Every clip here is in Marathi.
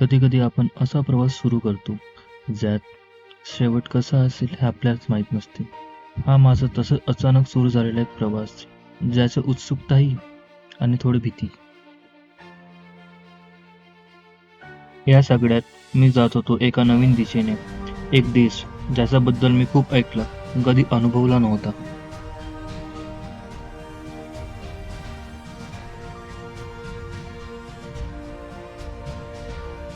कधी कधी आपण असा प्रवास सुरू करतो ज्यात शेवट कसा असेल हे आपल्यालाच माहीत नसते. हा माझा तसं अचानक सुरू झालेला एक प्रवास ज्याचं उत्सुकताही आणि थोडी भीती. या सगळ्यात मी जात होतो एका नवीन दिशेने. एक देश ज्याच्याबद्दल मी खूप ऐकलं कधी अनुभवला नव्हता.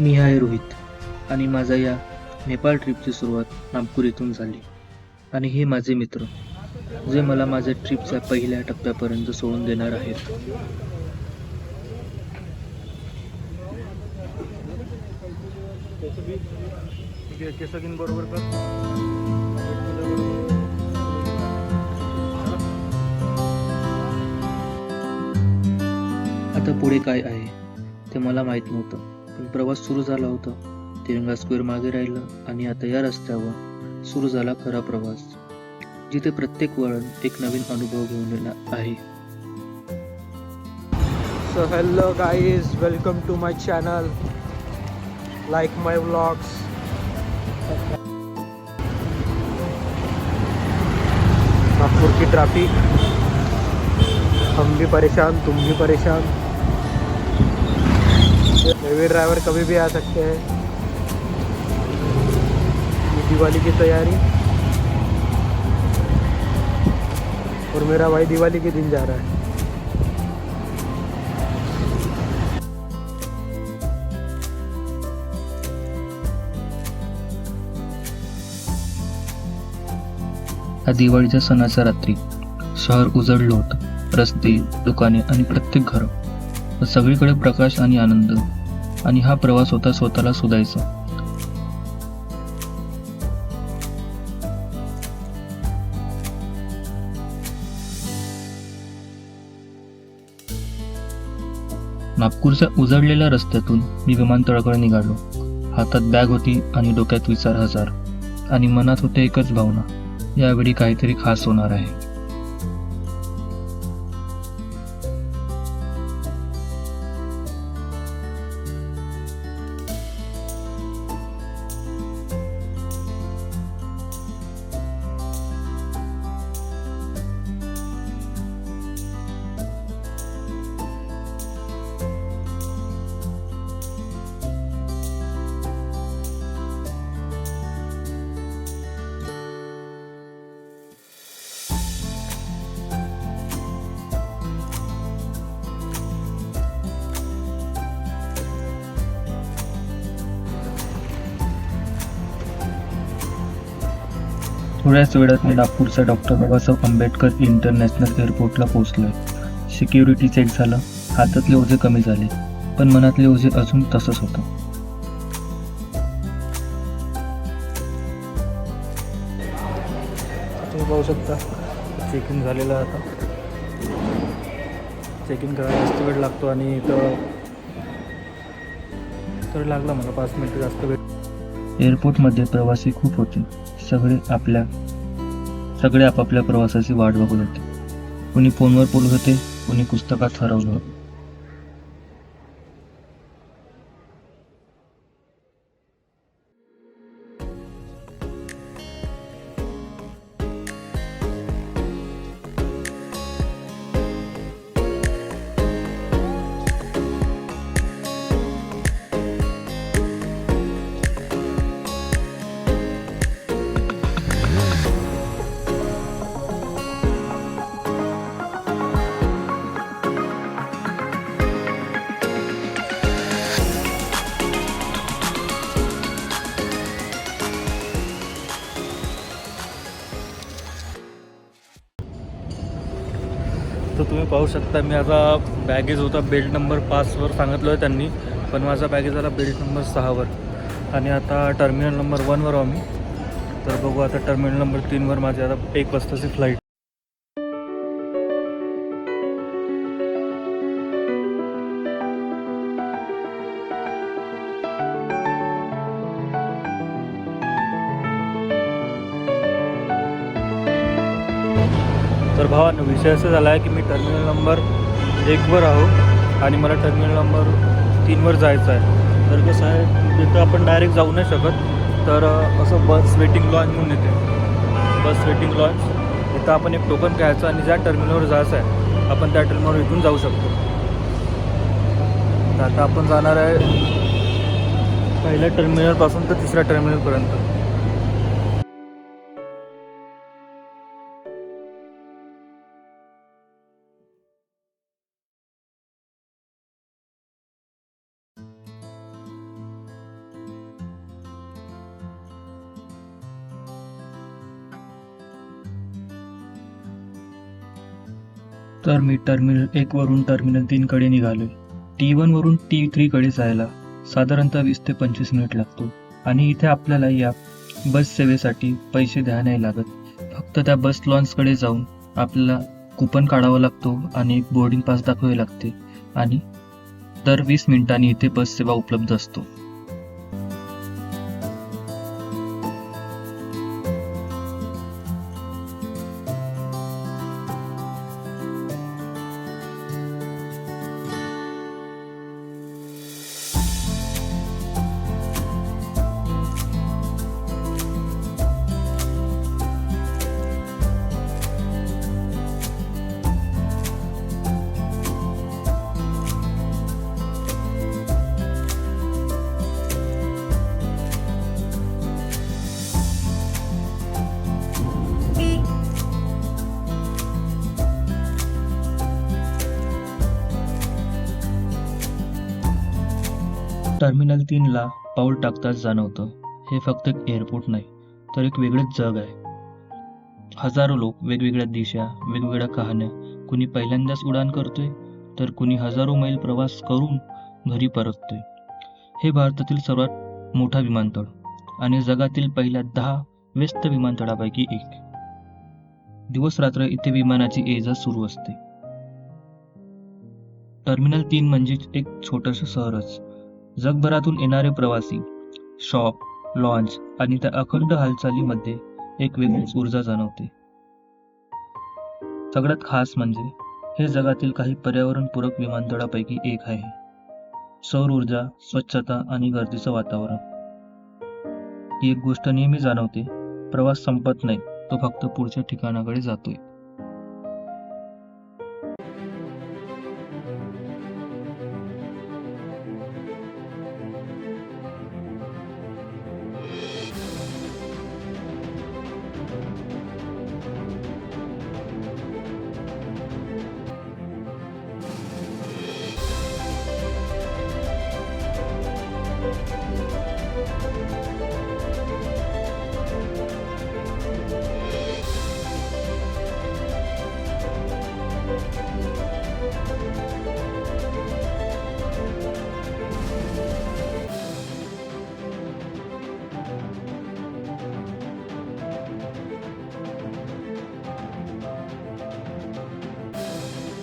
मी आहे रोहित आणि माझा या नेपाळ ट्रिपची सुरुवात नागपूर येथून झाली. आणि हे माझे मित्र जे मला माझ्या ट्रिपच्या पहिल्या टप्प्यापर्यंत सोडून देणार आहेत. आता पुढे काय आहे ते मला माहीत नव्हतं. पण प्रवास सुरू झाला होता. तिरंगा स्क्वेअर मागे राहिलं आणि आता या रस्त्यावर सुरू झाला खरा प्रवास जिथे प्रत्येक वळण एक नवीन अनुभव घेऊन येणार आहे. So hello guys welcome to my channel like my vlogs Nagpur की हम भी परेशान तुम भी परेशान. हेवी ड्राइवर कभी भी आ सकते हैं। दिवाली की तैयारी। और मेरा भाई दिवाली के दिन जा रहा है। दिवाळीच्या सणाच्या रात्री शहर उजळलं होतं. रस्ते दुकाने आणि प्रत्येक घर. सगळीकडे प्रकाश आणि आनंद. आणि हा प्रवास होता स्वतःला शोधायचा. नागपूरच्या उजळलेल्या रस्त्यातून मी विमानतळाकडे निघालो. हातात बॅग होती आणि डोक्यात विचार हजार. आणि मनात होते एकच भावना यावेळी काहीतरी खास होणार आहे. थोड्याच वेळात मी नागपूरच्या डॉक्टर बाबासाहेब आंबेडकर इंटरनॅशनल एअरपोर्टला पोहोचलोय. सिक्युरिटी चेक झालं हातातले ओझे कमी झाले पण मनातले ओझे अजून तसंच होतं. तुम्ही पाहू शकता चेक इन झालेलं आहे आता. चेक इन करायला जास्त वेळ लागतो आणि इथं तर लागला मला पाच मिनिटं जास्त वेळ. एअरपोर्टमध्ये प्रवासी खूप होते. सगळे आपल्या सगळे आपापल्या प्रवासाची वाट बघत होते. कुणी फोनवर बोलत होते कुणी पुस्तकात हरवलं होतं. तुम्ही पाहू शकता मी आता बॅगेज होता बेल्ट नंबर पाचवर सांगितलं आहे त्यांनी पण माझा बॅगेज आला बेल्ट नंबर सहावर आणि आता टर्मिनल नंबर वनवर आम्ही. तर बघू आता टर्मिनल नंबर तीनवर माझी आता एक वाजताची फ्लाईट तर भावानं विषय असा झाला आहे की मी टर्मिनल नंबर एकवर आहो आणि मला टर्मिनल नंबर तीनवर जायचं आहे. तर कसं आहे तिथं आपण डायरेक्ट जाऊ नाही शकत. तर असं बस वेटिंग लॉन्च म्हणून येते. बस वेटिंग लॉन्च इथं आपण एक टोकन घ्यायचं आणि ज्या टर्मिनलवर जायचं आहे आपण त्या टर्मिनलवर इथून जाऊ शकतो. तर आता आपण जाणार आहे पहिल्या टर्मिनलपासून तर तिसऱ्या टर्मिनलपर्यंत तर मी टर्मिनल एक वरून टर्मिनल तीन कडे निघालोय. टी वन वरून टी थ्री कडे जायला साधारणतः वीस ते पंचवीस मिनिट लागतो. आणि इथे आपल्याला या बस सेवेसाठी पैसे द्या नाही लागत. फक्त त्या बस लॉन्चकडे जाऊन आपल्याला कुपन काढावा लागतो आणि बोर्डिंग पास दाखवावे लागते. आणि दर वीस मिनिटांनी इथे बस सेवा उपलब्ध असतो. टर्मिनल तीनला पाऊल टाकताच जाणवतं. हे फक्त एक एअरपोर्ट नाही तर एक वेगळंच जग आहे. हजारो लोक वेगवेगळ्या दिशा वेगवेगळ्या कहाण्या कुणी पहिल्यांदाच उडान करतोय तर कुणी हजारो मैल प्रवास करून घरी परततोय. हे भारतातील सर्वात मोठा विमानतळ आणि जगातील पहिल्या दहा व्यस्त विमानतळापैकी एक. दिवस रात्र इथे विमानाची एजा सुरू असते. टर्मिनल तीन म्हणजे एक छोटंसं शहरच. जगभरातून येणारे प्रवासी शॉप लॉन्च आणि त्या अखंड हालचालीमध्ये एक वेगळीच ऊर्जा जाणवते. सगळ्यात खास म्हणजे हे जगातील काही पर्यावरणपूरक विमानतळापैकी एक आहे. सौर ऊर्जा स्वच्छता आणि गर्दीचं वातावरण. ही एक गोष्ट नेहमी जाणवते प्रवास संपत नाही तो फक्त पुढच्या ठिकाणाकडे जातोय.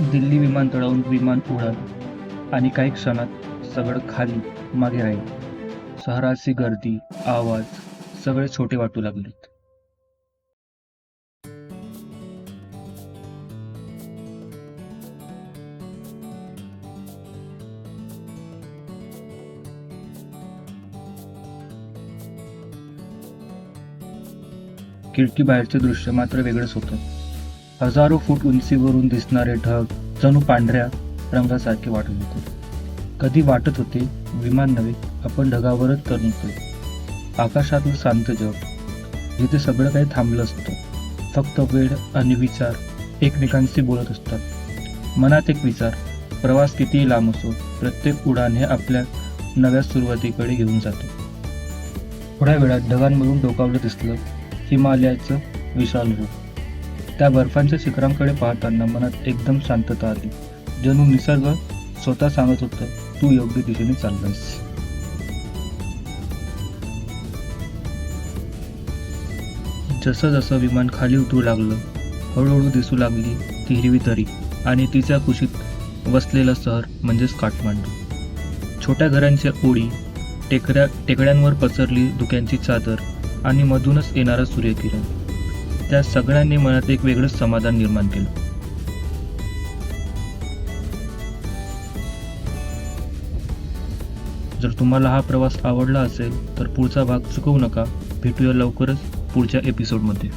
दिल्ली विमानतळावरून विमान उडाल आणि काही क्षणात सगळं खाली मागे राहील. शहराची गर्दी आवाज सगळे छोटे वाटू लागलेत. खिडकी बाहेरचे दृश्य मात्र वेगळंच होतं. हजारो फूट उंचीवरून दिसणारे ढग जणू पांढऱ्या रंगासारखे वाटत होते कधी वाटत होते विमान नव्हे आपण ढगावरच तरंगतोय आकाशातलं शांत जग. जिथे सगळं काही थांबलं असतं. फक्त वेळ आणि विचार एकमेकांशी बोलत असतात. मनात एक विचार प्रवास कितीही लांब असो प्रत्येक उडान हे आपल्या नव्या सुरुवातीकडे घेऊन जातो. थोड्या वेळात ढगांमधून डोकावलं दिसलं हिमालयाचं विशाल रूप. त्या बर्फांच्या शिखरांकडे पाहताना मनात एकदम शांतता आली. जणू निसर्ग स्वतः सांगत होतं तू योग्य दिशेने चाललंयस. जसं जसं विमान खाली उतरू लागलं हळूहळू दिसू लागली ती हिरवी तरी आणि तिच्या कुशीत वसलेलं शहर म्हणजेच काठमांडू. छोट्या घरांच्या ओळी टेकड्या टेकड्यांवर पसरली धुक्यांची चादर आणि मधूनच येणारा सूर्यकिरण. त्या सगळ्यांनी मनात एक वेगळंच समाधान निर्माण केलं. जर तुम्हाला हा प्रवास आवडला असेल तर पुढचा भाग चुकवू नका. भेटूया लवकरच पुढच्या एपिसोडमध्ये